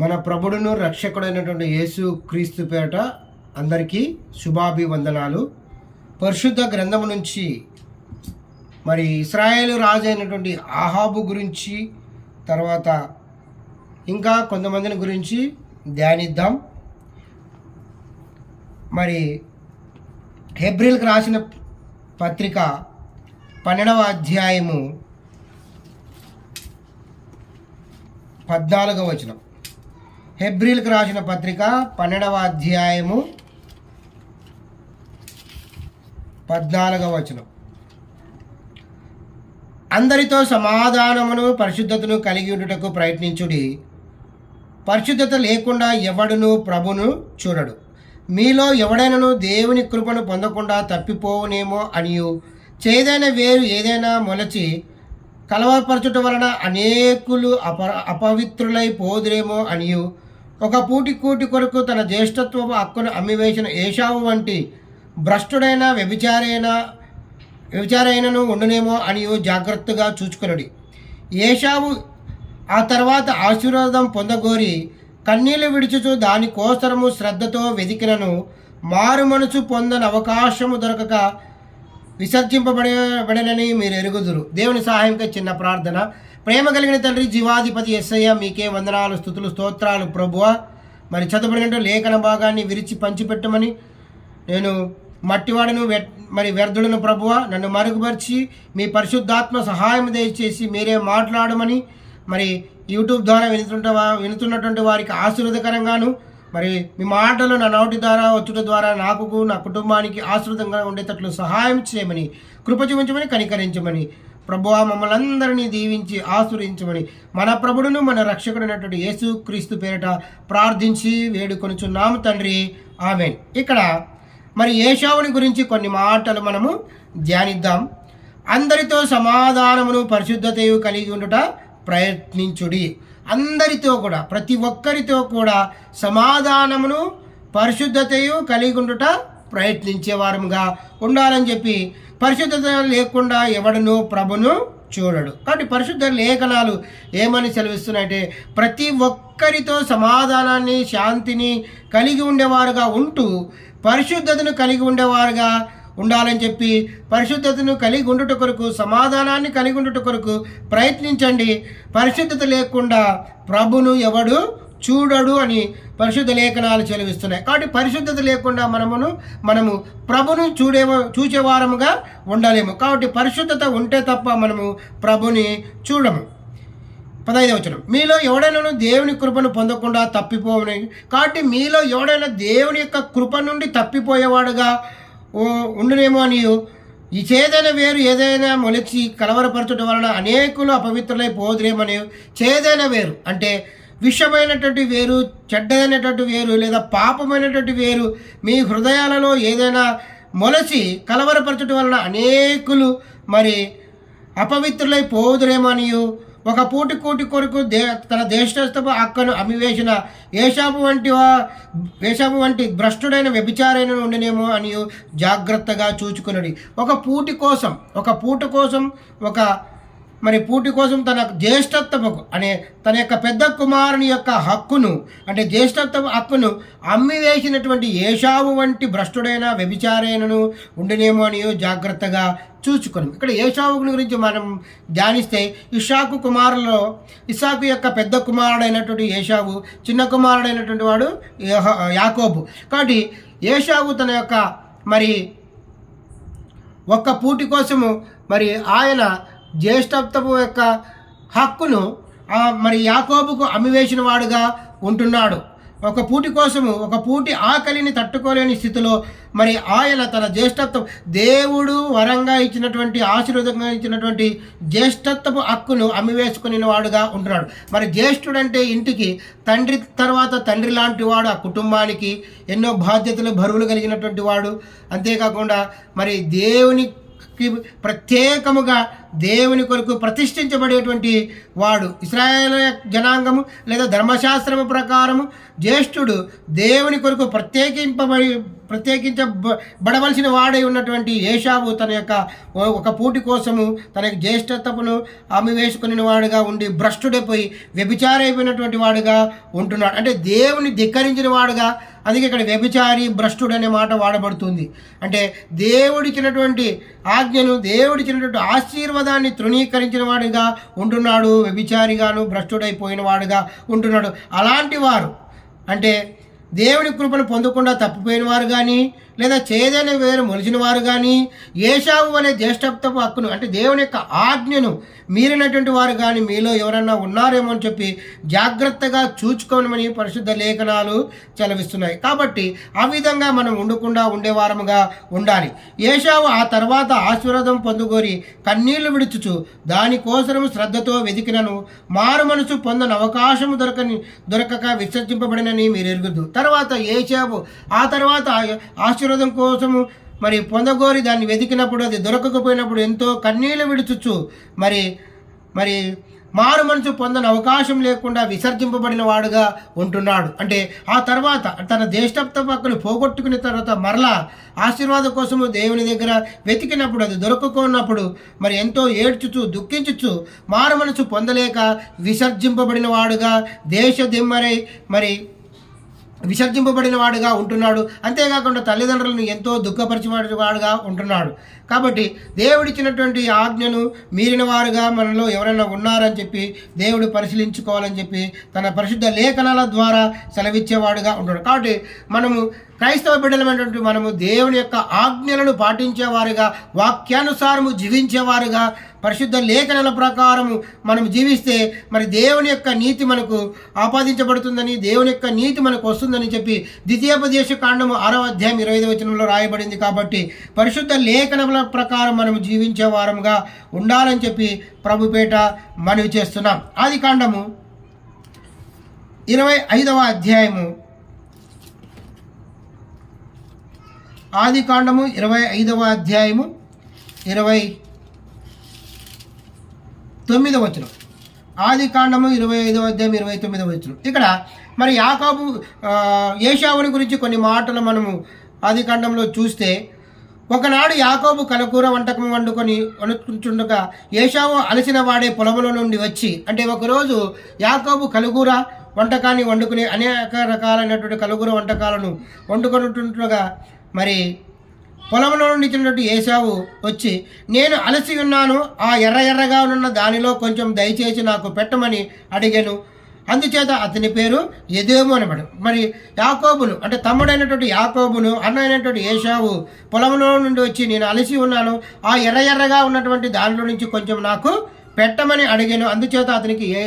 మన ప్రభుడును రక్షకుడైనటువంటి యేసు క్రీస్తు పేట అందరికీ శుభాభివందనాలు. పరిశుద్ధ గ్రంథము నుంచి మరి ఇస్రాయేలు రాజు అయినటువంటి ఆహాబు గురించి తర్వాత ఇంకా కొంతమందిని గురించి ధ్యానిద్దాం. మరి ఏప్రిల్కి రాసిన పత్రిక పన్నెండవ అధ్యాయము పద్నాలుగవ వచనం. హెబ్రిల్కి రాసిన పత్రిక పన్నెండవ అధ్యాయము పద్నాలుగవ వచనం. అందరితో సమాధానమును పరిశుద్ధతను కలిగి ఉండుటకు ప్రయత్నించుడి. పరిశుద్ధత లేకుండా ఎవడును ప్రభును చూడడు. మీలో ఎవడైనను దేవుని కృపను పొందకుండా తప్పిపోవునేమో అనియు. చేదైన వేరు ఏదైనా మొలచి కలవపరచుట వలన అనేకులు అప అపవిత్రులై పోదురేమో అనియు. ఒక పూటి కూటి కొరకు తన జ్యేష్ఠత్వపు హక్కును అమ్మివేసిన ఏషావు వంటి భ్రష్టుడైన వ్యభిచారైన వ్యభిచారైనను ఉండనేమో అని జాగ్రత్తగా చూచుకునడి. ఏషావు ఆ తర్వాత ఆశీర్వాదం పొందగోరి కన్నీళ్ళు విడుచుచు దాని కోసరము శ్రద్ధతో వెతికినను మారు మనసు పొందని అవకాశము దొరకక విసర్జింపబడబడనని మీరు ఎరుగుదురు. దేవుని సహాయంగా చిన్న ప్రార్థన. ప్రేమ కలిగిన తండ్రి జీవాధిపతి ఎస్ఐ మీకే వందనాలు స్థుతులు స్తోత్రాలు ప్రభువ. మరి చదువుబడినట్టు లేఖన భాగాన్ని విరిచి పంచిపెట్టమని నేను మట్టివాడను మరి వ్యర్థులను ప్రభువ. నన్ను మరుగుపరిచి మీ పరిశుద్ధాత్మ సహాయం దయచేసి మీరే మాట్లాడమని మరి యూట్యూబ్ ద్వారా వినుతుంట వినుతున్నటువంటి వారికి ఆశీర్వదకరంగాను మరి మీ మాటలు నా నోటి ద్వారా వచ్చుట ద్వారా నాకు నా కుటుంబానికి ఆశీర్వదంగా ఉండేటట్లు సహాయం చేయమని కృప చూపించమని కనికరించమని ప్రభువా మమ్మల్ని అందరినీ దీవించి ఆశీర్వదించమని మన ప్రభుడును మన రక్షకుడైనటువంటి యేసు క్రీస్తు పేరిట ప్రార్థించి వేడుకొనుచున్నాము తండ్రి. ఆమె ఇక్కడ మరి ఏషావుని గురించి కొన్ని మాటలు మనము ధ్యానిద్దాం. అందరితో సమాధానమును పరిశుద్ధతయు కలిగి ఉండుట ప్రయత్నించుడి. అందరితో కూడా ప్రతి ఒక్కరితో కూడా సమాధానమును పరిశుద్ధతయు కలిగి ఉండుట ప్రయత్నించేవారముగా ఉండాలని చెప్పి పరిశుద్ధత లేకుండా ఎవడను ప్రభును చూడడు. కాబట్టి పరిశుద్ధ లేఖనాలు ఏమని సెలవిస్తున్నాయంటే ప్రతి ఒక్కరితో సమాధానాన్ని శాంతిని కలిగి ఉండేవారుగా ఉంటూ పరిశుద్ధతను కలిగి ఉండేవారుగా ఉండాలని చెప్పి పరిశుద్ధతను కలిగి ఉండుట కొరకు సమాధానాన్ని కలిగి ఉండుట కొరకు ప్రయత్నించండి. పరిశుద్ధత లేకుండా ప్రభును ఎవడు చూడడు అని పరిశుద్ధ లేఖనాలు చెలవిస్తున్నాయి. కాబట్టి పరిశుద్ధత లేకుండా మనమును మనము ప్రభును చూడే చూచేవారముగా ఉండలేము. కాబట్టి పరిశుద్ధత ఉంటే తప్ప మనము ప్రభుని చూడము. పదహైదు వచనం. మీలో ఎవడైనా దేవుని కృపను పొందకుండా తప్పిపోవని. కాబట్టి మీలో ఎవడైనా దేవుని యొక్క కృప నుండి తప్పిపోయేవాడుగా ఓ ఉండునేమో అని ఈ చేదైన వేరు ఏదైనా మొలిచి కలవరపరచడం వలన అనేకులు అపవిత్రులై పోదురేమని చేదైన వేరు. అంటే విషమైనటువంటి వేరు చెడ్డదైనటువంటి వేరు లేదా పాపమైనటువంటి వేరు మీ హృదయాలలో ఏదైనా మొలసి కలవరపరచడం వలన అనేకులు మరి అపవిత్రులై పోదురేమనియు ఒక పూటి కూటి కొరకు దే తన దేశస్థపు అక్కను అమివేసిన ఏషాపు వంటి వేషాపు ఏషాపు వంటి భ్రష్టుడైన వ్యభిచారైన ఉండనేమో అని జాగ్రత్తగా చూచుకున్నది ఒక పూటి కోసం ఒక పూట కోసం ఒక మరి పూటి కోసం తన జ్యేష్ఠత్వము అనే తన యొక్క పెద్ద కుమారుని యొక్క హక్కును అంటే జ్యేష్ఠత్వ హక్కును అమ్మివేసినటువంటి ఏషావు వంటి భ్రష్టుడైన వ్యభిచారైనను ఉండునేమో అని జాగ్రత్తగా చూచుకొని ఇక్కడ ఏషావు గురించి మనం ధ్యానిస్తే ఇషాకు కుమారులో ఇషాకు యొక్క పెద్ద కుమారుడైనటువంటి ఏషావు చిన్న కుమారుడైనటువంటి వాడు యాకోబు. కాబట్టి ఏషావు తన యొక్క మరి ఒక్క పూటి కోసము మరి ఆయన జ్యేష్ఠత్వము యొక్క హక్కును మరి యాకోబుకు అమ్మివేసిన వాడుగా ఉంటున్నాడు. ఒక పూటి కోసము ఒక పూటి ఆకలిని తట్టుకోలేని స్థితిలో మరి ఆయన తన జ్యేష్ఠత్వం దేవుడు వరంగా ఇచ్చినటువంటి ఆశీర్వాదంగా ఇచ్చినటువంటి జ్యేష్ఠత్వపు హక్కును అమ్మివేసుకుని వాడుగా ఉంటున్నాడు. మరి జ్యేష్ఠుడంటే ఇంటికి తండ్రి తర్వాత తండ్రి లాంటి వాడు ఆ కుటుంబానికి ఎన్నో బాధ్యతలు బరువులు కలిగినటువంటి వాడు. అంతేకాకుండా మరి దేవునికి ప్రత్యేకముగా దేవుని కొరకు ప్రతిష్ఠించబడేటువంటి వాడు. ఇస్రాయేల్ జనాంగము లేదా ధర్మశాస్త్రము ప్రకారము జ్యేష్ఠుడు దేవుని కొరకు ప్రత్యేకింపబడి ప్రత్యేకించ బడవలసిన వాడై ఉన్నటువంటి ఏషావు తన యొక్క ఒక పూటి కోసము తన యొక్క జ్యేష్ఠతపును ఆమె వేసుకుని వాడుగా ఉండి భ్రష్టుడైపోయి వ్యభిచారైపోయినటువంటి వాడుగా ఉంటున్నాడు. అంటే దేవుని ధిక్కరించిన వాడుగా అందుకే ఇక్కడ వ్యభిచారి భ్రష్టుడు అనే మాట వాడబడుతుంది. అంటే దేవుడిచ్చినటువంటి ఆజ్ఞను దేవుడిచ్చినటువంటి ఆశీర్వాదాన్ని తృణీకరించిన వాడుగా ఉంటున్నాడు వ్యభిచారిగాను భ్రష్టుడైపోయిన వాడుగా ఉంటున్నాడు. అలాంటి వారు అంటే దేవుని కృపను పొందకుండా తప్పిపోయిన వారు కానీ లేదా చేదైన వేరు మొలిచిన వారు కానీ ఏషావు అనే జ్యేష్ఠత్వపు హక్కును అంటే దేవుని యొక్క ఆజ్ఞను మీరినటువంటి వారు కానీ మీలో ఎవరన్నా ఉన్నారేమో అని చెప్పి జాగ్రత్తగా చూచుకోనమని పరిశుద్ధ లేఖనాలు చలవిస్తున్నాయి కాబట్టి ఆ విధంగా మనం ఉండకుండా ఉండేవారముగా ఉండాలి. ఏషావు ఆ తర్వాత ఆశీర్వాదం పొందుకోరి కన్నీళ్ళు విడుచుచు దానికోసరం శ్రద్ధతో వెతికినను మారు మనసు పొందని అవకాశము దొరకని దొరకక విసర్జింపబడినని మీరు ఎరుగుద్దు తర్వాత ఏషావు ఆ తర్వాత ఆశీర్వాదం కోసము మరి పొందగోరి దాన్ని వెతికినప్పుడు అది దొరకకపోయినప్పుడు ఎంతో కన్నీళ్ళు విడుచుచ్చు మరి మరి మారు మనసు పొందని అవకాశం లేకుండా విసర్జింపబడిన వాడుగా ఉంటున్నాడు. అంటే ఆ తర్వాత తన దేశప్త పక్కలు పోగొట్టుకున్న తర్వాత మరలా ఆశీర్వాదం కోసము దేవుని దగ్గర వెతికినప్పుడు అది దొరకకున్నప్పుడు మరి ఎంతో ఏడ్చుచు దుఃఖించుచు మారు మనసు పొందలేక విసర్జింపబడిన వాడుగా దేశ దిమ్మరై మరి విసర్జింపబడిన వాడుగా ఉంటున్నాడు. అంతేకాకుండా తల్లిదండ్రులను ఎంతో దుఃఖపరిచిన వాడుగా ఉంటున్నాడు. కాబట్టి దేవుడిచ్చినటువంటి ఆజ్ఞను మీరిన వారుగా మనలో ఎవరైనా ఉన్నారని చెప్పి దేవుడు పరిశీలించుకోవాలని చెప్పి తన పరిశుద్ధ లేఖనాల ద్వారా సెలవిచ్చేవాడుగా ఉంటాడు. కాబట్టి మనము క్రైస్తవ బిడ్డలమైనటువంటి మనము దేవుని యొక్క ఆజ్ఞలను పాటించేవారుగా వాక్యానుసారము జీవించేవారుగా పరిశుద్ధ లేఖనాల ప్రకారము మనం జీవిస్తే మరి దేవుని యొక్క నీతి మనకు ఆపాదించబడుతుందని దేవుని యొక్క నీతి మనకు వస్తుందని చెప్పి ద్వితీయోపదేశ కాండము ఆరో అధ్యాయం ఇరవై ఐదు వచనంలో రాయబడింది. కాబట్టి పరిశుద్ధ లేఖనముల ప్రకారం మనం జీవించే వారముగా ఉండాలని చెప్పి ప్రభుపేట మనవి చేస్తున్నాం. ఆది కాండము ఇరవై ఐదవ అధ్యాయము. ఆది కాండము ఇరవై ఐదవ అధ్యాయము ఇరవై తొమ్మిదవ వచనం. ఆది కాండము ఇరవై ఐదవ అధ్యాయం ఇరవై తొమ్మిదవ వచనం. ఇక్కడ మరి యాకాబు ఏషావుని గురించి కొన్ని మాటలు మనము ఆది కాండంలో చూస్తే ఒకనాడు యాకోబు కలకూర వంటకం వండుకొని వండుకుంటుండగా ఏషావు అలసిన వాడే పొలముల నుండి వచ్చి అంటే ఒకరోజు యాకోబు కలుగూర వంటకాన్ని వండుకుని అనేక రకాలైనటువంటి కలుగూర వంటకాలను వండుకుంటుండగా మరి పొలంలో నుండి ఇచ్చినటువంటి ఏసావు వచ్చి నేను అలసి ఉన్నాను ఆ ఎర్ర ఎర్రగా ఉన్న దానిలో కొంచెం దయచేసి నాకు పెట్టమని అడిగాను. అందుచేత అతని పేరు ఎదేము అనబడు. మరి యాకోబును అంటే తమ్ముడైనటువంటి యాకోబును అన్న అయినటువంటి ఏషావు పొలంలో నుండి వచ్చి నేను అలసి ఉన్నాను ఆ ఎర్ర ఎర్రగా ఉన్నటువంటి దానిలో నుంచి కొంచెం నాకు పెట్టమని అడిగాను. అందుచేత అతనికి ఏ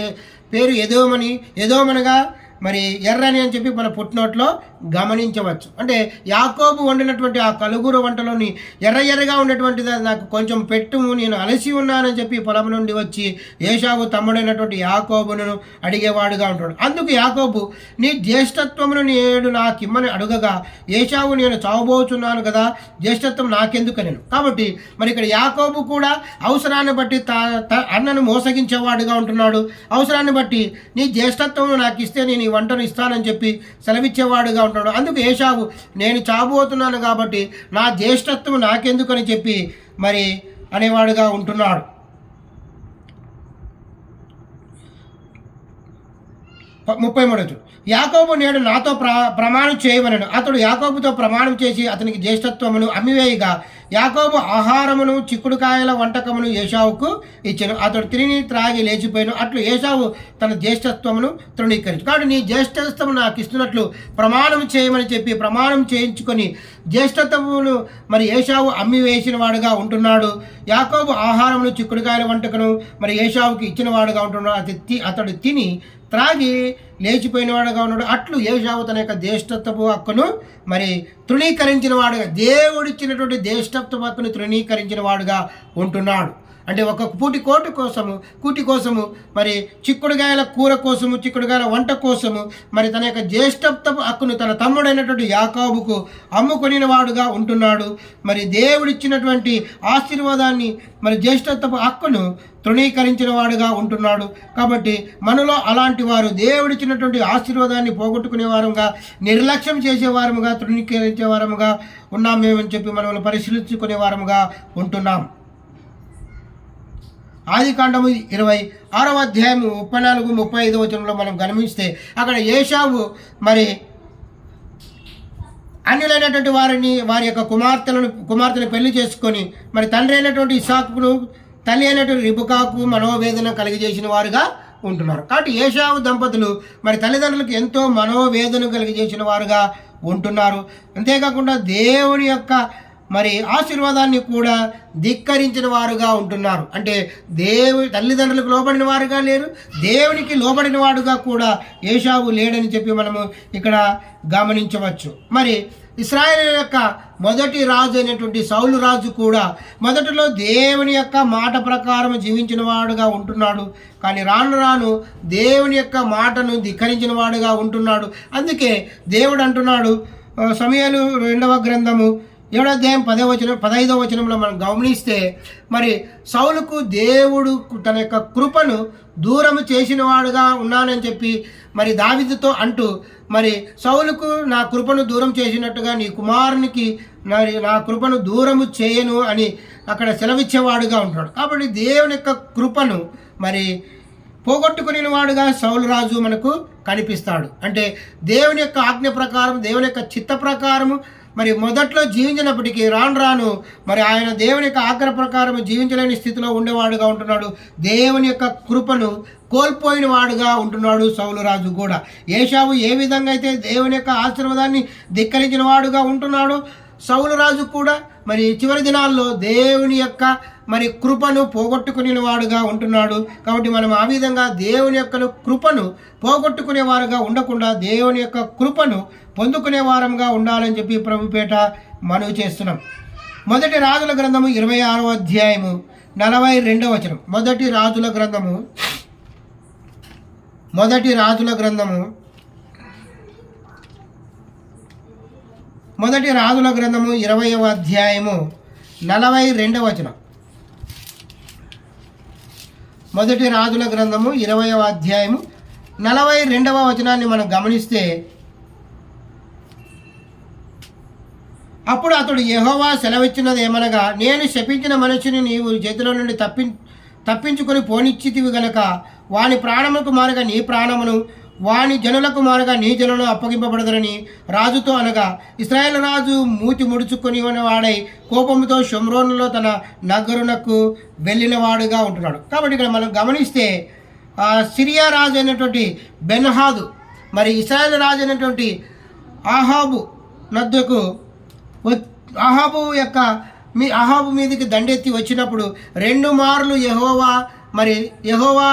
పేరు ఎదోమని ఎదోమనగా మరి ఎర్రని అని చెప్పి మన పుట్టినోట్లో గమనించవచ్చు. అంటే యాకోబు వండినటువంటి ఆ కలుగురు వంటలోని ఎర్ర ఎర్రగా ఉన్నటువంటిది నాకు కొంచెం పెట్టుము నేను అలసి ఉన్నానని చెప్పి పొలం నుండి వచ్చి ఏషావు తమ్ముడైనటువంటి యాకోబును అడిగేవాడుగా ఉంటాడు. అందుకు యాకోబు నీ జ్యేష్ఠత్వమును నేడు నాకిమ్మని అడుగగా ఏషావు నేను చావబోచున్నాను కదా జ్యేష్ఠత్వం నాకెందుకు నేను కాబట్టి మరి ఇక్కడ యాకోబు కూడా అవసరాన్ని బట్టి తా త- అన్నను మోసగించేవాడుగా ఉంటున్నాడు. అవసరాన్ని బట్టి నీ జ్యేష్ఠత్వం నాకు ఇస్తే నేను వంటను ఇస్తానని చెప్పి సెలవిచ్చేవాడుగా ఉంటాడు. అందుకు ఏషావు నేను చాబోతున్నాను కాబట్టి నా జ్యేష్ఠత్వం నాకెందుకని చెప్పి మరి అనేవాడుగా ఉంటున్నాడు. ముప్పై మూడు యాకోబు నేడు నాతో ప్ర ప్రమాణం చేయమనను అతడు యాకోబుతో ప్రమాణం చేసి అతనికి జ్యేష్ఠత్వమును అమ్మివేయగా. యాకోబు ఆహారమును చిక్కుడుకాయల వంటకమును ఏషావుకు ఇచ్చాను. అతడు తిరిగి త్రాగి లేచిపోయాను. అట్లు ఏషావు తన జ్యేష్ఠత్వమును తృణీకరించు. కాబట్టి నీ జ్యేష్ఠత్వం నాకు ఇస్తున్నట్లు ప్రమాణం చేయమని చెప్పి ప్రమాణం చేయించుకొని జ్యేష్ఠత్వమును మరి ఏషావు అమ్మివేసిన వాడుగా ఉంటున్నాడు. యాకోబు ఆహారమును చిక్కుడుకాయల వంటకను మరి ఏషావుకి ఇచ్చిన వాడుగా ఉంటున్నాడు. అతి తి- అతడు తిని త్రాగి లేచిపోయిన వాడుగా ఉన్నాడు. అట్లు ఏషావు తన యొక్క జ్యేష్ఠత్వపు హక్కును మరి తృణీకరించిన వాడుగా దేవుడిచ్చినటువంటి జ్యేష్ఠత్వ హక్కును తృణీకరించిన వాడుగా ఉంటున్నాడు. అంటే ఒక పూటి కోటి కోసము కూటి కోసము మరి చిక్కుడుగాయల కూర కోసము చిక్కుడుగాయల వంట కోసము మరి తన యొక్క జ్యేష్ఠత్వపు హక్కును తన తమ్ముడైనటువంటి యాకాబుకు అమ్ముకొనిన వాడుగా ఉంటున్నాడు. మరి దేవుడిచ్చినటువంటి ఆశీర్వాదాన్ని మరి జ్యేష్ఠత్వపు హక్కును తృణీకరించిన వాడుగా ఉంటున్నాడు. కాబట్టి మనలో అలాంటి వారు దేవుడిచ్చినటువంటి ఆశీర్వాదాన్ని పోగొట్టుకునే వారంగా నిర్లక్ష్యం చేసే వారముగా తృణీకరించే వారముగా ఉన్నామేమని చెప్పి మనల్ని పరిశీలించుకునే వారముగా ఉంటున్నాం. ఆది కాండము ఇరవై ఆరవ అధ్యాయము ముప్పై నాలుగు ముప్పై ఐదు వచనంలో మనం గమనిస్తే అక్కడ ఏషావు మరి అన్యులైనటువంటి వారిని వారి యొక్క కుమార్తెలను కుమార్తెను పెళ్ళి చేసుకొని మరి తండ్రి అయినటువంటి ఇసాకును తల్లి అయినటువంటి రిబుకాకు మనోవేదన కలిగజేసిన వారుగా ఉంటున్నారు. కాబట్టి ఏషావు దంపతులు మరి తల్లిదండ్రులకు ఎంతో మనోవేదన కలిగజేసిన వారుగా ఉంటున్నారు. అంతేకాకుండా దేవుని యొక్క మరి ఆశీర్వాదాన్ని కూడా ధిక్కరించిన వారుగా ఉంటున్నారు. అంటే దేవుడి తల్లిదండ్రులకు లోబడిన వారుగా లేరు దేవునికి లోబడిన వాడుగా కూడా ఏషావు లేడని చెప్పి మనము ఇక్కడ గమనించవచ్చు. మరి ఇస్రాయేల్ యొక్క మొదటి రాజు అయినటువంటి సౌలు రాజు కూడా మొదటిలో దేవుని యొక్క మాట ప్రకారం జీవించిన వాడుగా ఉంటున్నాడు. కానీ రాను రాను దేవుని యొక్క మాటను ధిక్కరించిన వాడుగా ఉంటున్నాడు. అందుకే దేవుడు అంటున్నాడు సమయాలు రెండవ గ్రంథము ఏడో అధ్యాయం పదో వచనం పదహైదో వచనంలో మనం గమనిస్తే మరి సౌలుకు దేవుడు తన యొక్క కృపను దూరము చేసిన వాడుగా ఉన్నానని చెప్పి మరి దావిదుతో అంటూ మరి సౌలుకు నా కృపను దూరం చేసినట్టుగా నీ కుమారునికి మరి నా కృపను దూరము చేయను అని అక్కడ సెలవిచ్చేవాడుగా ఉంటాడు. కాబట్టి దేవుని యొక్క కృపను మరి పోగొట్టుకుని వాడుగా సౌలరాజు మనకు కనిపిస్తాడు. అంటే దేవుని యొక్క ఆజ్ఞ ప్రకారం దేవుని యొక్క చిత్త ప్రకారము మరి మొదట్లో జీవించినప్పటికీ రాను రాను మరి ఆయన దేవుని యొక్క ఆగ్రహ ప్రకారం జీవించలేని స్థితిలో ఉండేవాడుగా ఉంటున్నాడు. దేవుని యొక్క కృపను కోల్పోయిన వాడుగా ఉంటున్నాడు సౌలురాజు కూడా. ఏషావు ఏ విధంగా అయితే దేవుని యొక్క ఆశీర్వాదాన్ని ధిక్కరించిన వాడుగా ఉంటున్నాడు సౌలురాజు కూడా మరి చివరి దినాల్లో దేవుని యొక్క మరి కృపను పోగొట్టుకునే వాడుగా ఉంటున్నాడు. కాబట్టి మనం ఆ విధంగా దేవుని యొక్క కృపను పోగొట్టుకునే వారుగా ఉండకుండా దేవుని యొక్క కృపను పొందుకునే వారంగా ఉండాలని చెప్పి ప్రభుపేట మనవి చేస్తున్నాం. మొదటి రాజుల గ్రంథము ఇరవై ఆరో అధ్యాయము నలభై రెండవ వచనం. మొదటి రాజుల గ్రంథము మొదటి రాజుల గ్రంథము మొదటి రాజుల గ్రంథము ఇరవయవ అధ్యాయము నలభై రెండవ వచనం. మొదటి రాజుల గ్రంథము ఇరవయవ అధ్యాయము నలభై రెండవ వచనాన్ని మనం గమనిస్తే అప్పుడు అతడు యహోవా సెలవిచ్చినది ఏమనగా నేను శపించిన మనిషిని నీవు చేతిలో నుండి తప్పి తప్పించుకొని పోనిచ్చితివి గనక వాని ప్రాణముకు మారుగా నీ ప్రాణమును వాని జనులకు మారుగా నీ జనులు అప్పగింపబడదరని రాజుతో అనగా ఇస్రాయేల్ రాజు మూతి ముడుచుకొని వాడై కోపంతో షమ్రోన్లో తన నగరునకు వెళ్ళినవాడుగా ఉంటున్నాడు. కాబట్టి ఇక్కడ మనం గమనిస్తే సిరియా రాజు అయినటువంటి బెన్హాదు మరి ఇస్రాయేల్ రాజు అయినటువంటి ఆహాబు నద్దుకు అహాబు యొక్క మీ అహాబు మీదకి దండెత్తి వచ్చినప్పుడు రెండు మార్లు యహోవా మరి యహోవా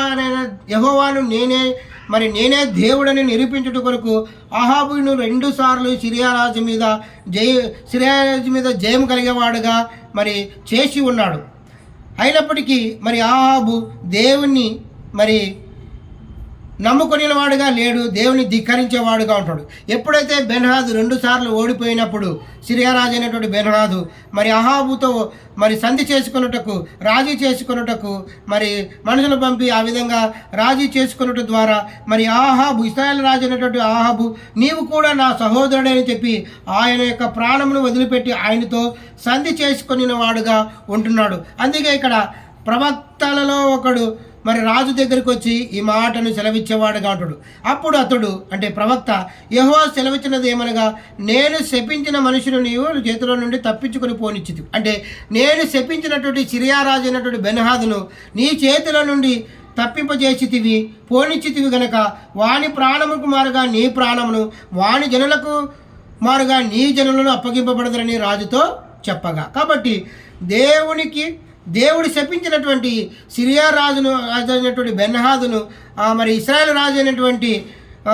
యహోవాను నేనే మరి నేనే దేవుడని నిరూపించుట కొరకు అహాబును రెండు సార్లు సిరియారాజు మీద జయ సిరియారాజు మీద జయం కలిగేవాడుగా మరి చేసి ఉన్నాడు. అయినప్పటికీ మరి ఆహాబు దేవుణ్ణి మరి నమ్ముకొనిన వాడుగా లేడు దేవుని ధిక్కరించేవాడుగా ఉంటాడు. ఎప్పుడైతే బెన్హాదు రెండు సార్లు ఓడిపోయినప్పుడు సిరియారాజు అయినటువంటి బెన్హాదు మరి అహాబుతో మరి సంధి చేసుకున్నటకు రాజీ చేసుకున్నటకు మరి మనుషులు పంపి ఆ విధంగా రాజీ చేసుకున్నట ద్వారా మరి ఆహాబు ఇస్రాయల్ రాజు అయినటువంటి ఆహాబు నీవు కూడా నా సహోదరుడే అని చెప్పి ఆయన యొక్క ప్రాణమును వదిలిపెట్టి ఆయనతో సంధి చేసుకుని వాడుగా ఉంటున్నాడు. అందుకే ఇక్కడ ప్రవక్తలలో ఒకడు మరి రాజు దగ్గరికి వచ్చి ఈ మాటను సెలవిచ్చేవాడుగా ఉంటాడు అప్పుడు అతడు అంటే ప్రవక్త యహో సెలవిచ్చినది ఏమనగా నేను శపించిన మనుషులు నీవు చేతిలో నుండి తప్పించుకొని పోనిచ్చితి అంటే నేను శపించినటువంటి సిరియారాజు అయినటువంటి బెనహాదును నీ చేతిలో నుండి తప్పింపజేసితివి పోనిచ్చితివి గనక వాని ప్రాణముకు మారుగా నీ ప్రాణమును వాని జనులకు మారుగా నీ జనులను అప్పగింపబడదని రాజుతో చెప్పగా. కాబట్టి దేవునికి దేవుడు శపించినటువంటి సిరియా రాజును రాజు అయినటువంటి బెన్హాదును మరి ఇస్రాయల్ రాజు అయినటువంటి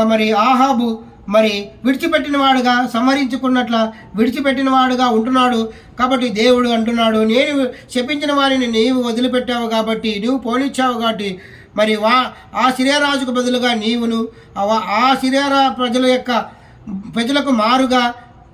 మరి ఆహాబు మరి విడిచిపెట్టినవాడుగా సంహరించుకున్నట్ల విడిచిపెట్టినవాడుగా ఉంటున్నాడు. కాబట్టి దేవుడు అంటున్నాడు నేను శపించిన వారిని నీవు వదిలిపెట్టావు కాబట్టి నువ్వు పోనిచ్చావు కాబట్టి మరి వా ఆ సిరియరాజుకు బదులుగా నీవును ఆ- ఆ సిరియరా ప్రజల యొక్క ప్రజలకు మారుగా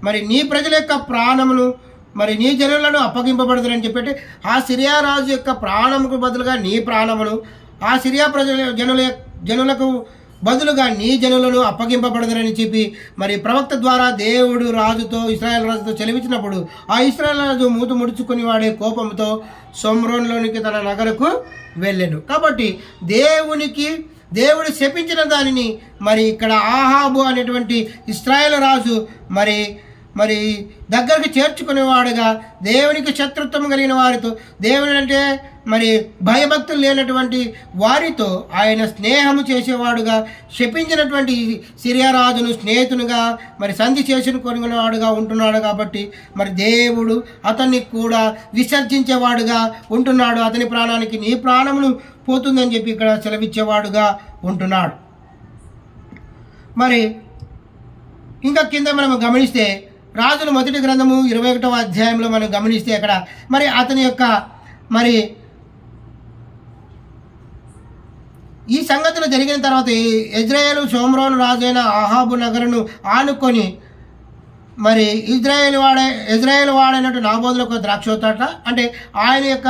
మరి నీ ప్రజల యొక్క ప్రాణమును మరి నీ జనులను అప్పగింపబడదురని చెప్పి ఆ సిరియా రాజు యొక్క ప్రాణముకు బదులుగా నీ ప్రాణమును ఆ సిరియా ప్రజల జనుల జనులకు బదులుగా నీ జనులను అప్పగింపబడదురని చెప్పి మరి ప్రవక్త ద్వారా దేవుడు రాజుతో ఇస్రాయల్ రాజుతో చెలివించినప్పుడు ఆ ఇస్రాయల్ రాజు మూతు ముడుచుకుని వాడే కోపంతో సొమ్రోన్లోనికి తన నగరకు వెళ్ళాను. కాబట్టి దేవునికి దేవుడు శపించిన దానిని మరి ఇక్కడ ఆహాబు అనేటువంటి ఇస్రాయల్ రాజు మరి మరి దగ్గరకు చేర్చుకునేవాడుగా దేవునికి శత్రుత్వం కలిగిన వారితో దేవుని అంటే మరి భయభక్తులు లేనటువంటి వారితో ఆయన స్నేహము చేసేవాడుగా శపించినటువంటి సిరియారాజును స్నేహితునిగా మరి సంధి చేసిన వాడుగా ఉంటున్నాడు కాబట్టి మరి దేవుడు అతన్ని కూడా విసర్జించేవాడుగా ఉంటున్నాడు. అతని ప్రాణానికి నీ ప్రాణమును పోతుందని చెప్పి ఇక్కడ సెలవిచ్చేవాడుగా ఉంటున్నాడు. మరి ఇంకా కింద మనం గమనిస్తే రాజుల మొదటి గ్రంథము ఇరవై ఒకటవ అధ్యాయంలో మనం గమనిస్తే అక్కడ మరి అతని యొక్క మరి ఈ సంగతులు జరిగిన తర్వాత ఇజ్రాయేల్ సోమరోను రాజైన ఆహాబు నగరును ఆనుకొని మరి ఇజ్రాయేల్ వాడే ఇజ్రాయేల్ వాడైనట్టు నాబోదులు ఒక ద్రాక్ష తోట అంటే ఆయన యొక్క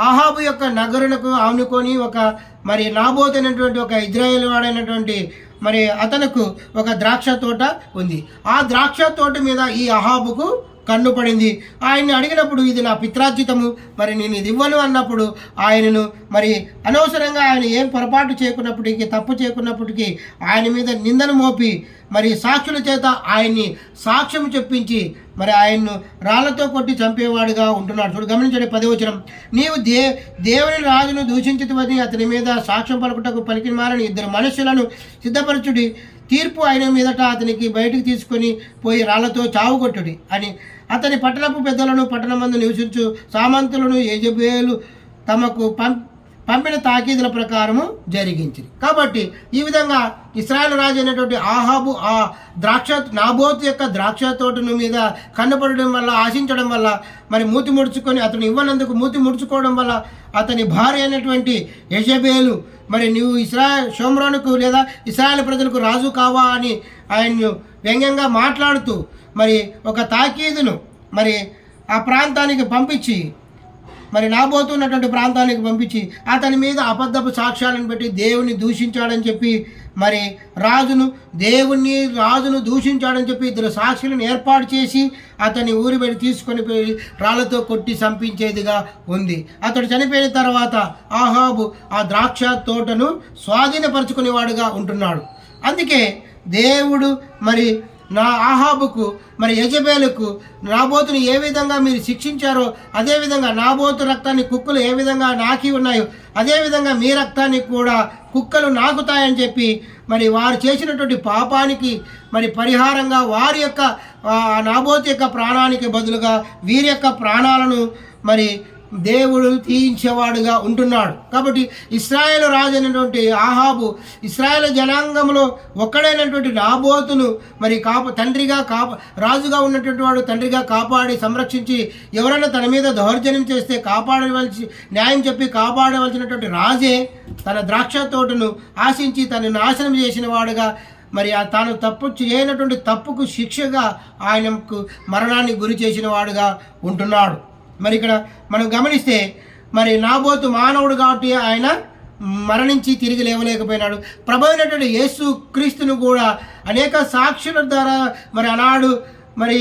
ఆహాబు యొక్క నగరునకు ఆనుకొని ఒక మరి నాబోతు అనేటువంటి ఒక ఇజ్రాయేల్ వాడైనటువంటి మరి అతనుకు ఒక ద్రాక్ష తోట ఉంది. ఆ ద్రాక్ష తోట మీద ఈ అహాబుకు కన్ను పడింది ఆయన్ని అడిగినప్పుడు ఇది నా పిత్రార్జితము. మరి నేను ఇది ఇవ్వను అన్నప్పుడు ఆయనను మరి అనవసరంగా ఆయన ఏం పొరపాటు చేయకున్నప్పటికీ తప్పు చేయకున్నప్పటికీ ఆయన మీద నిందను మోపి మరి సాక్షుల చేత ఆయన్ని సాక్ష్యం చెప్పించి మరి ఆయన్ను రాళ్ళతో కొట్టి చంపేవాడుగా ఉంటున్నాడు. చూడు గమనించండి పదవచనం నీవు దే దేవుని రాజును దూషించుతువని అతని మీద సాక్ష్యం పలుకుటకు పలికిన మారని ఇద్దరు మనుషులను సిద్ధపరచుడి. తీర్పు ఆయన మీదట అతనికి బయటికి తీసుకొని పోయి రాళ్ళతో చావుగొట్టుడి అని అతని పట్టణపు పెద్దలను పట్టణమందు నివసించు సామంతులను యజబేలు తమకు పం పంపిన తాకీదుల ప్రకారము జరిగించింది కాబట్టి ఈ విధంగా ఇస్రాయల్ రాజు అయినటువంటి ఆహాబు ఆ ద్రాక్ష నాబోత్ యొక్క ద్రాక్ష తోటను మీద కన్నుపడడం వల్ల ఆశించడం వల్ల మరి మూతి ముడుచుకొని అతను ఇవ్వనందుకు మూతి ముడుచుకోవడం వల్ల అతని భార్య అయినటువంటి యజబేలు మరి నువ్వు ఇస్రా షోమ్రోనుకు లేదా ఇస్రాయల్ ప్రజలకు రాజు కావా అని ఆయన్ను వ్యంగ్యంగా మాట్లాడుతూ మరి ఒక తాకీదును మరి ఆ ప్రాంతానికి పంపించి మరి నాబోతున్నటువంటి ప్రాంతానికి పంపించి అతని మీద అబద్ధపు సాక్ష్యాలను పెట్టి దేవుని దూషించాడని చెప్పి మరి రాజును దేవుణ్ణి రాజును దూషించాడని చెప్పి ఇద్దరు సాక్షులను ఏర్పాటు చేసి అతని ఊరి బయట తీసుకొని పోయి రాళ్ళతో కొట్టి చంపించేదిగా ఉంది. అతడు చనిపోయిన తర్వాత ఆహాబు ఆ ద్రాక్ష తోటను స్వాధీనపరుచుకునేవాడుగా ఉంటున్నాడు. అందుకే దేవుడు మరి నా ఆహాబుకు మరి యజబేలకు నాబోతుని ఏ విధంగా మీరు శిక్షించారో అదేవిధంగా నాబోతు రక్తాన్ని కుక్కలు ఏ విధంగా నాకి ఉన్నాయో అదేవిధంగా మీ రక్తాన్ని కూడా కుక్కలు నాకుతాయని చెప్పి మరి వారు చేసినటువంటి పాపానికి మరి పరిహారంగా వారి యొక్క నాబోతు యొక్క ప్రాణానికి బదులుగా వీరి యొక్క ప్రాణాలను మరి దేవుడు తీయించేవాడుగా ఉంటున్నాడు. కాబట్టి ఇస్రాయేల్ రాజు అయినటువంటి ఆహాబు ఇస్రాయేల్ జనాంగంలో ఒక్కడైనటువంటి నాబోతును మరి కాప తండ్రిగా కాప రాజుగా ఉన్నటువంటి వాడు తండ్రిగా కాపాడి సంరక్షించి ఎవరైనా తన మీద దౌర్జన్యం చేస్తే కాపాడవలసి న్యాయం చెప్పి కాపాడవలసినటువంటి రాజే తన ద్రాక్ష తోటను ఆశించి తను నాశనం చేసిన వాడుగా మరి తాను తప్పు చేయనటువంటి తప్పుకు శిక్షగా ఆయనకు మరణాన్ని గురి చేసిన వాడుగా ఉంటున్నాడు. మరి ఇక్కడ మనం గమనిస్తే మరి నాబోతు మానవుడు కాబట్టి ఆయన మరణించి తిరిగి లేవలేకపోయినాడు. ప్రభు అయినటువంటి యేసు క్రీస్తును కూడా అనేక సాక్షుల ద్వారా మరి ఆనాడు మరి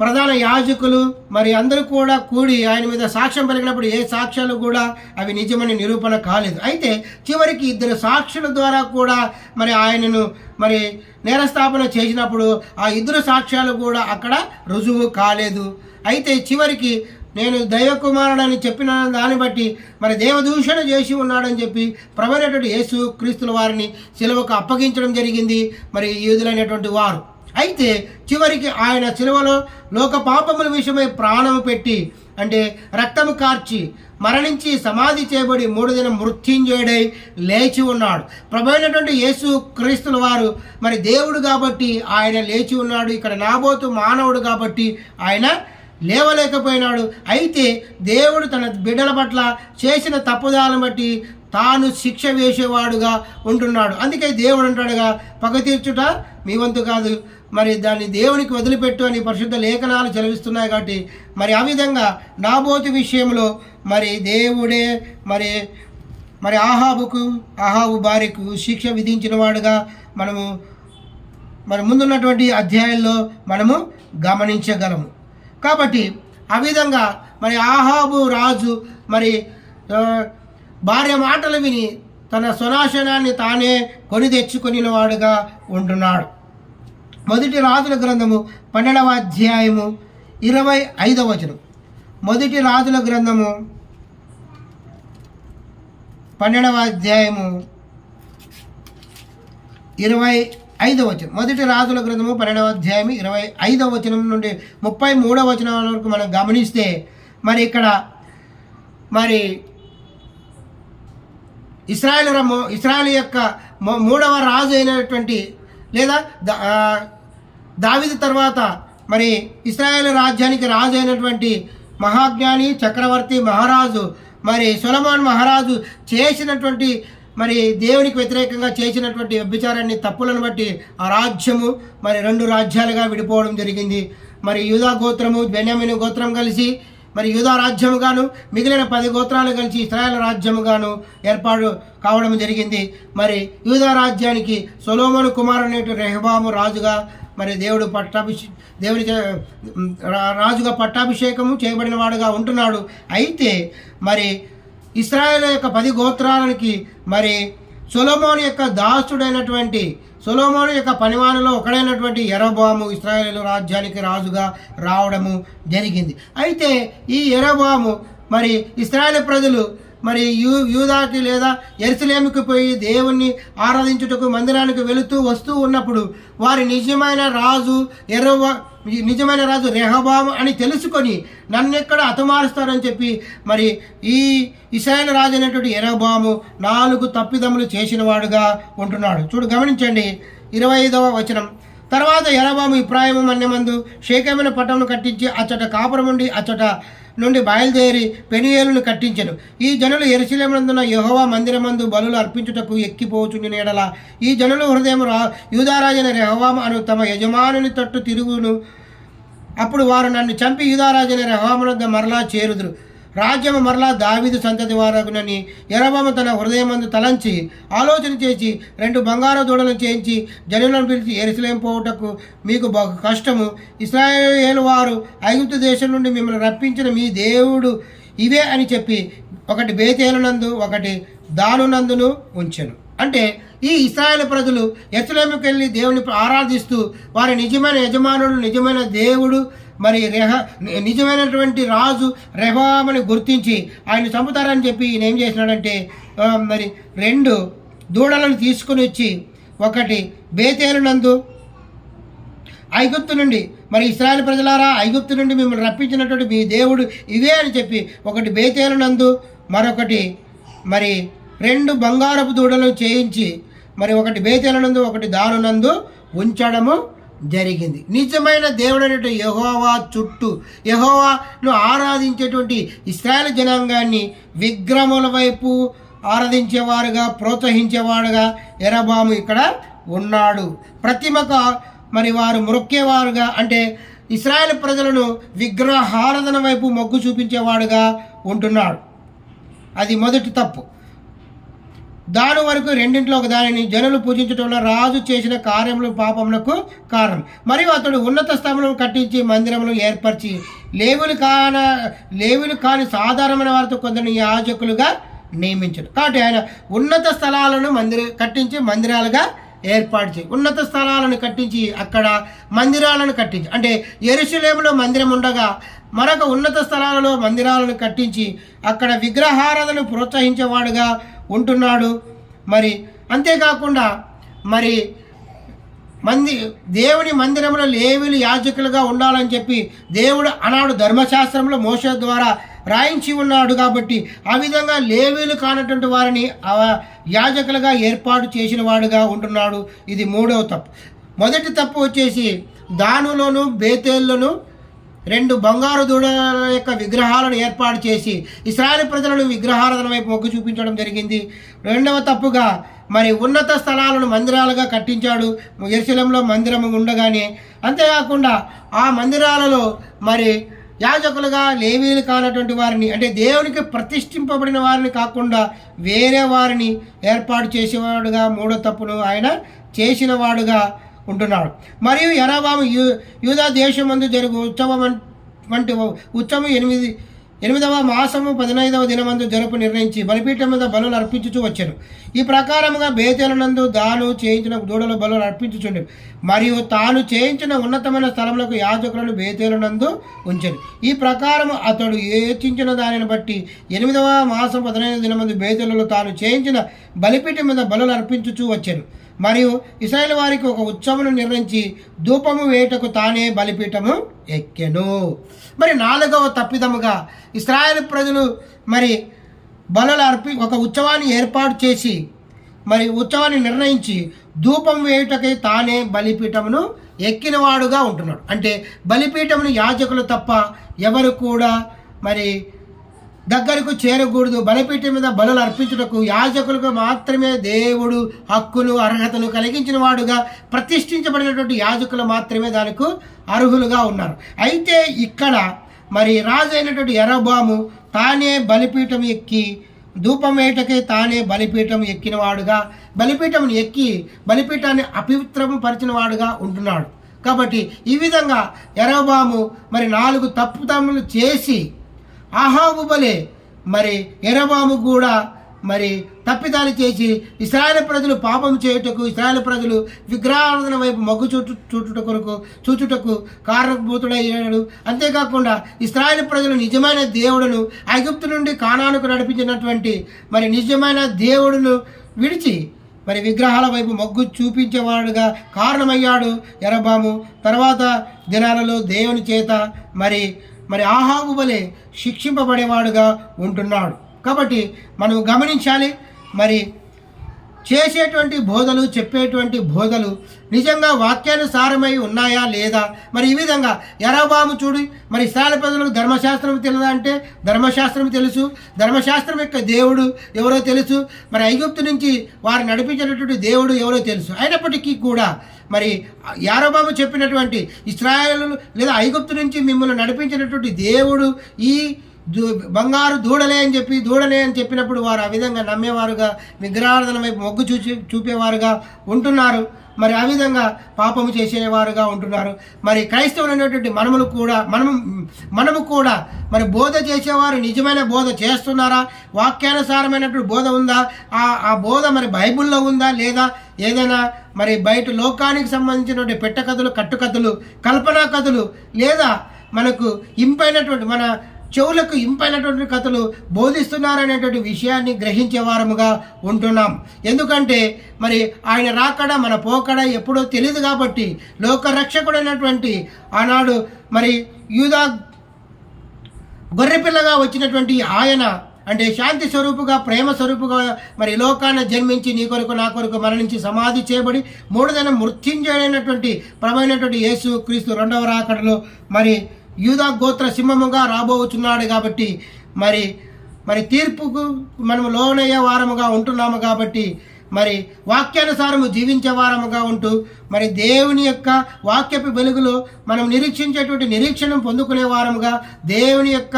ప్రధాన యాజకులు మరి అందరూ కూడా కూడి ఆయన మీద సాక్ష్యం పలికినప్పుడు ఏ సాక్ష్యాలు కూడా అవి నిజమని నిరూపణ కాలేదు. అయితే చివరికి ఇద్దరు సాక్షుల ద్వారా కూడా మరి ఆయనను మరి నేరస్థాపన చేసినప్పుడు ఆ ఇద్దరు సాక్ష్యాలు కూడా అక్కడ రుజువు కాలేదు. అయితే చివరికి నేను దైవకుమారుడని చెప్పిన దాన్ని బట్టి మరి దేవదూషణ చేసి ఉన్నాడని చెప్పి ప్రబలినటువంటి యేసు క్రీస్తుల వారిని సిలువకు అప్పగించడం జరిగింది. మరి యూదులైనటువంటి వారు. అయితే చివరికి ఆయన సిలువలో లోక పాపముల విషయమై ప్రాణము పెట్టి అంటే రక్తము కార్చి మరణించి సమాధి చేయబడి మూడు దినం మృత్యుంజయుడై లేచి ఉన్నాడు. ప్రభైనటువంటి యేసు క్రీస్తుల వారు మరి దేవుడు కాబట్టి ఆయన లేచి ఉన్నాడు. ఇక్కడ నాబోతు మానవుడు కాబట్టి ఆయన లేవలేకపోయినాడు. అయితే దేవుడు తన బిడ్డల పట్ల చేసిన తప్పుదాలను బట్టి తాను శిక్ష వేసేవాడుగా ఉంటున్నాడు. అందుకే దేవుడు అంటాడుగా పగ తీర్చుట మీ వంతు కాదు. మరి దాన్ని దేవునికి వదిలిపెట్టు అని పరిశుద్ధ లేఖనాలు చదివిస్తున్నాయి కాబట్టి మరి ఆ విధంగా నాబోతు విషయంలో మరి దేవుడే మరి మరి ఆహాబుకు ఆహాబు భార్యకు శిక్ష విధించిన వాడుగా మనము మరి ముందున్నటువంటి అధ్యాయంలో మనము గమనించగలము. కాబట్టి ఆ విధంగా మరి ఆహాబు రాజు మరి భార్య మాటలు విని తన సునాశనాన్ని తానే కొని తెచ్చుకొనిన వాడుగా ఉంటున్నాడు. మొదటి రాజుల గ్రంథము పన్నెండవ అధ్యాయము ఇరవై ఐదవ వచనం. మొదటి రాజుల గ్రంథము పన్నెండవ అధ్యాయము ఇరవై ఐదవ వచనం. మొదటి రాజుల గ్రంథము పన్నెండవ అధ్యాయం ఇరవై ఐదవ వచనం నుండి ముప్పై మూడవ వచనం వరకు మనం గమనిస్తే మరి ఇక్కడ మరి ఇస్రాయల్ రమ్ము ఇస్రాయల్ యొక్క మూడవ రాజు అయినటువంటి లేదా దావిది తర్వాత మరి ఇస్రాయేల్ రాజ్యానికి రాజు అయినటువంటి మహాజ్ఞాని చక్రవర్తి మహారాజు మరి సులమాన్ మహారాజు చేసినటువంటి మరి దేవునికి వ్యతిరేకంగా చేసినటువంటి వ్యభిచారాన్ని తప్పులను బట్టి ఆ రాజ్యము మరి రెండు రాజ్యాలుగా విడిపోవడం జరిగింది. మరి యూదా గోత్రము బెన్యామిని గోత్రం కలిసి మరి యూదా రాజ్యముగాను మిగిలిన పది గోత్రాలు కలిసి ఇస్రాయేల్ రాజ్యముగాను ఏర్పాటు కావడం జరిగింది. మరి యూదా రాజ్యానికి సొలోమోను కుమారుడు రెహబాము రాజుగా మరి దేవుడు పట్టాభిషే దేవుని రాజుగా పట్టాభిషేకము చేయబడిన వాడుగా ఉంటున్నాడు. అయితే మరి ఇస్రాయేల్ యొక్క పది గోత్రాలకి మరి సొలోమోను యొక్క దాసుడైనటువంటి సొలోమోను యొక్క పనివాణిలో ఒకడైనటువంటి ఎరబాము ఇస్రాయేల్ రాజ్యానికి రాజుగా రావడము జరిగింది. అయితే ఈ ఎరబాము మరి ఇస్రాయేల్ ప్రజలు మరి యూ యూదాకి లేదా ఎరుసలేమికి పోయి దేవుణ్ణి ఆరాధించుటకు మందిరానికి వెళుతూ వస్తూ ఉన్నప్పుడు వారి నిజమైన రాజు ఎర్రవ నిజమైన రాజు రెహబాము అని తెలుసుకొని నన్నెక్కడ హతమారుస్తారని చెప్పి మరి ఈ ఇసాయన రాజు అనేటువంటి ఎరబాము నాలుగు తప్పిదములు చేసిన వాడుగా ఉంటున్నాడు. చూడు గమనించండి. ఇరవై ఐదవ వచనం. తర్వాత ఎరబాము ఇప్రాయము మన్యమందు షేకమైన పట్టణం కట్టించి అచ్చట కాపురముండి అచ్చట నుండి బయలుదేరి పెనియేలును కట్టించెను. ఈ జనులు ఎరుసలేమునందున యహోవా మందిరమందు బలులు అర్పించుటకు ఎక్కిపోచుండి నీడల ఈ జనులు హృదయం రా యూదారాజైన రెహవాము అను తమ యజమానుని తట్టు తిరుగును. అప్పుడు వారు నన్ను చంపి యూదారాజైన రెహవామునద్ద మరలా చేరుదురు. రాజ్యము మరలా దావీదు సంతతి వారగునని ఎరబామ తన హృదయమందు తలంచి ఆలోచన చేసి రెండు బంగారు దూడలను చేయించి జనులను పిలిచి ఎరుసలేం పోవుటకు మీకు బహు కష్టము. ఇస్రాయేలు వారు ఐగుప్తు దేశం నుండి మిమ్మల్ని రప్పించిన మీ దేవుడు ఇవే అని చెప్పి ఒకటి బేతేలునందు ఒకటి దానునందును ఉంచెను. అంటే ఈ ఇస్రాయేల్ ప్రజలు ఎస్లేముకి వెళ్ళి దేవుని ఆరాధిస్తూ వారి నిజమైన యజమానుడు నిజమైన దేవుడు మరి రెహ నిజమైనటువంటి రాజు రెహబామని గుర్తించి ఆయన చంపుతారని చెప్పి ఈయన ఏం చేసినాడంటే మరి రెండు దూడలను తీసుకుని వచ్చి ఒకటి బేతేలునందు ఐగుప్తు నుండి మరి ఇస్రాయల్ ప్రజలారా ఐగుప్తు నుండి మిమ్మల్ని రప్పించినటువంటి మీ దేవుడు ఇవే అని చెప్పి ఒకటి బేతేలునందు మరొకటి మరి రెండు బంగారపు దూడలను చేయించి మరి ఒకటి బేతేలనందు ఒకటి దారునందు ఉంచడము జరిగింది. నిజమైన దేవుడైనటువంటి యహోవా చుట్టూ యహోవాను ఆరాధించేటువంటి ఇస్రాయల్ జనాంగాన్ని విగ్రహముల వైపు ఆరాధించేవారుగా ప్రోత్సహించేవాడుగా ఎరబాము ఇక్కడ ఉన్నాడు. ప్రతిమకు మరి వారు మొక్కేవారుగా అంటే ఇస్రాయల్ ప్రజలను విగ్రహారాధన వైపు మొగ్గు చూపించేవాడుగా ఉంటున్నాడు. అది మొదటి తప్పు. దాని వరకు రెండింటిలో ఒక దానిని జనులు పూజించటంలో రాజు చేసిన కార్యములు పాపములకు కారణం. మరియు అతడు ఉన్నత స్థలములను కట్టించి మందిరములు ఏర్పరిచి లేవులు కాన లేవులు కాని సాధారణమైన వారితో కొందరిని యాజకులుగా నియమించడు కాబట్టి ఆయన ఉన్నత స్థలాలను మందిర కట్టించి మందిరాలుగా ఏర్పాటు చేయి. ఉన్నత స్థలాలను కట్టించి అక్కడ మందిరాలను కట్టించి అంటే ఎరుసలేములో మందిరం ఉండగా మరొక ఉన్నత స్థలాలలో మందిరాలను కట్టించి అక్కడ విగ్రహారాధనను ప్రోత్సహించేవాడుగా ఉంటున్నాడు. మరి అంతేకాకుండా మరి మంది దేవుని మందిరంలో లేవిలు యాజకులుగా ఉండాలని చెప్పి దేవుడు అనాడు ధర్మశాస్త్రంలో మోస ద్వారా రాయించి ఉన్నాడు కాబట్టి ఆ విధంగా లేవీలు కానటువంటి వారిని యాజకులుగా ఏర్పాటు చేసిన వాడుగా ఉంటున్నాడు. ఇది మూడవ తప్పు. మొదటి తప్పు వచ్చేసి దానులోను బేతేల్లోను రెండు బంగారు దూడల యొక్క విగ్రహాలను ఏర్పాటు చేసి ఇస్రాయల్ ప్రజలను విగ్రహారాధన వైపు మొగ్గు చూపించడం జరిగింది. రెండవ తప్పుగా మరి ఉన్నత స్థలాలను మందిరాలుగా కట్టించాడు. ఎరుశలంలో మందిరము ఉండగానే అంతేకాకుండా ఆ మందిరాలలో మరి యాజకులుగా లేవీలు కానటువంటి వారిని అంటే దేవునికి ప్రతిష్ఠింపబడిన వారిని కాకుండా వేరే వారిని ఏర్పాటు చేసేవాడుగా మూడో తప్పును ఆయన చేసినవాడుగా ఉంటున్నాడు. మరియు ఎరాబాము యూ యూదా దేశమందు జరుగు ఉత్సవం వంటి ఉత్సవం ఎనిమిది ఎనిమిదవ మాసము పదినైదవ దినమందు జరుపు నిర్ణయించి బలిపీఠం మీద బలు అర్పించుచూ వచ్చాను. ఈ ప్రకారముగా బేతేలనందు దాను చేయించిన దూడల బలు అర్పించుచుండెను. మరియు తాను చేయించిన ఉన్నతమైన స్థలములకు యాజకులను బేతేలనందు ఉంచారు ఈ ప్రకారము అతడు ఏచించిన దానిని బట్టి ఎనిమిదవ మాసం పదినైదు దినమందు బేతేలలో తాను చేయించిన బలిపీఠం మీద బలు అర్పించుచూ వచ్చాను. మరియు ఇస్రాయేల్ వారికి ఒక ఉత్సవమును నిర్ణయించి ధూపము వేటకు తానే బలిపీఠము ఎక్కెను. మరి నాలుగవ తప్పిదముగా ఇస్రాయేల్ ప్రజలు మరి బలలు అర్పి ఒక ఉత్సవాన్ని ఏర్పాటు చేసి మరి ఉత్సవాన్ని నిర్ణయించి ధూపం వేయుటకై తానే బలిపీఠమును ఎక్కినవాడుగా ఉంటున్నాడు. అంటే బలిపీఠమును యాజకులు తప్ప ఎవరు కూడా మరి దగ్గరకు చేరకూడదు. బలిపీఠం మీద బలులు అర్పించుటకు యాజకులకు మాత్రమే దేవుడు హక్కులు అర్హతలు కలిగించిన వాడుగా ప్రతిష్ఠించబడినటువంటి యాజకులు మాత్రమే దానికి అర్హులుగా ఉన్నారు. అయితే ఇక్కడ మరి రాజు అయినటువంటి ఎరబాము తానే బలిపీఠం ఎక్కి ధూపం వేటకే తానే బలిపీఠం ఎక్కినవాడుగా బలిపీఠం ఎక్కి బలిపీఠాన్ని అపవిత్రపరిచిన వాడుగా ఉంటున్నాడు. కాబట్టి ఈ విధంగా ఎరబాము మరి నాలుగు తప్పుదమ్ములు చేసి ఆహాబు బలే. మరి ఎరబాము కూడా మరి తప్పిదాలు చేసి ఇస్రాయేల్ ప్రజలు పాపం చేయుటకు ఇస్రాయేల్ ప్రజలు విగ్రహారాధన వైపు మొగ్గు చూ చూచుట కొరకు చూచుటకు కారణభూతుడయ్యాడు. అంతేకాకుండా ఇస్రాయేల్ ప్రజలు నిజమైన దేవుడును ఐగుప్తు నుండి కానానుకు నడిపించినటువంటి మరి నిజమైన దేవుడును విడిచి మరి విగ్రహాల వైపు మొగ్గు చూపించేవాడుగా కారణమయ్యాడు ఎరబాము తర్వాత దినాలలో దేవుని చేత మరి మరి ఆహాబు వలె శిక్షింపబడేవాడుగా ఉంటున్నాడు. కాబట్టి మనం గమనించాలి. మరి చేసేటువంటి బోధలు చెప్పేటువంటి బోధలు నిజంగా వాక్యానుసారమై ఉన్నాయా లేదా? మరి ఈ విధంగా ఎరాబాము చూడు మరి ఇస్రాయల్ ప్రజలకు ధర్మశాస్త్రం తెలుదా అంటే? ధర్మశాస్త్రం తెలుసు. ధర్మశాస్త్రం యొక్క దేవుడు ఎవరో తెలుసు. మరి ఐగుప్తు నుంచి వారు నడిపించినటువంటి దేవుడు ఎవరో తెలుసు. అయినప్పటికీ కూడా మరి యారోబాము చెప్పినటువంటి ఇస్రాయలు లేదా ఐగుప్తు నుంచి మిమ్మల్ని నడిపించినటువంటి దేవుడు ఈ బంగారు దూడలే అని చెప్పి దూడలే అని చెప్పినప్పుడు వారు ఆ విధంగా నమ్మేవారుగా విగ్రహార్థన వైపు మొగ్గు చూచి చూపేవారుగా ఉంటున్నారు. మరి ఆ విధంగా పాపము చేసేవారుగా ఉంటున్నారు. మరి క్రైస్తవులైనటువంటి మనములు కూడా మనము మనము కూడా మరి బోధ చేసేవారు నిజమైన బోధ చేస్తున్నారా? వాక్యానుసారమైనటువంటి బోధ ఉందా? ఆ ఆ బోధ మరి బైబిల్లో ఉందా లేదా? ఏదైనా మరి బయట లోకానికి సంబంధించినటువంటి పెట్టకథలు కట్టుకథలు కల్పనా కథలు లేదా మనకు ఇంపైనటువంటి మన చెవులకు ఇంపైనటువంటి కథలు బోధిస్తున్నారనేటువంటి విషయాన్ని గ్రహించే వారముగా ఉంటున్నాం. ఎందుకంటే మరి ఆయన రాకడ మన పోకడ ఎప్పుడో తెలియదు కాబట్టి లోకరక్షకుడైనటువంటి ఆనాడు మరి యూదా గొర్రెపిల్లగా వచ్చినటువంటి ఆయన అంటే శాంతి స్వరూపుగా ప్రేమ స్వరూపుగా మరి లోకాన లోకాన్ని జన్మించి నీ కొరకు నా కొరకు మరణించి సమాధి చేయబడి మూడుదన మృత్యుంజయమైనటువంటి ప్రమైనటువంటి యేసు క్రీస్తు రెండవ రాకడలో మరి యూదా గోత్ర సింహముగా రాబోచున్నాడు కాబట్టి మరి మరి తీర్పుకు మనము లోనయ్యే వారముగా ఉంటున్నాము కాబట్టి మరి వాక్యానుసారము జీవించే వారముగా ఉంటూ మరి దేవుని యొక్క వాక్యపు వెలుగులో మనం నిరీక్షించేటువంటి నిరీక్షణ పొందుకునే వారముగా దేవుని యొక్క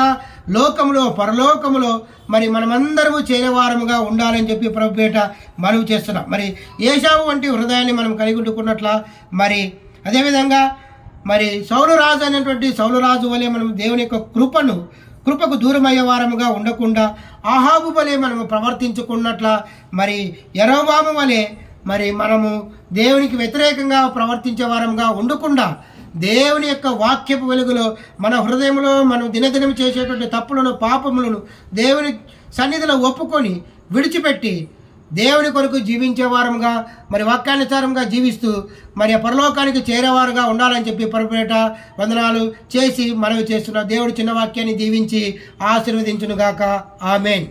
లోకములో పరలోకములో మరి మనమందరము చేరే వారముగా ఉండాలని చెప్పి ప్రభుపేట మనవి చేస్తున్నాం. మరి ఏషావు వంటి హృదయాన్ని మనం కలిగి ఉంటుకున్నట్ల మరి అదేవిధంగా మరి సౌరరాజు అనేటువంటి సౌరరాజు వలె మనం దేవుని యొక్క కృపను కృపకు దూరమయ్యే వారముగా ఉండకుండా ఆహాబు వలె మనము ప్రవర్తించుకున్నట్ల మరి ఎరోబాము వలె మరి మనము దేవునికి వ్యతిరేకంగా ప్రవర్తించే వారంగా ఉండకుండా దేవుని యొక్క వాక్యపు వెలుగులో మన హృదయంలో మనం దినదినం చేసేటువంటి తప్పులను పాపములను దేవుని సన్నిధిలో ఒప్పుకొని విడిచిపెట్టి దేవుని కొరకు జీవించేవారంగా మరి వాక్యానుసారంగా జీవిస్తూ మరి ఆ పరలోకానికి చేరేవారుగా ఉండాలని చెప్పి పరపేట వందనాలు చేసి మనవి చేస్తున్న దేవుడు చిన్న వాక్యాన్ని దీవించి ఆశీర్వదించునుగాక. ఆమెన్.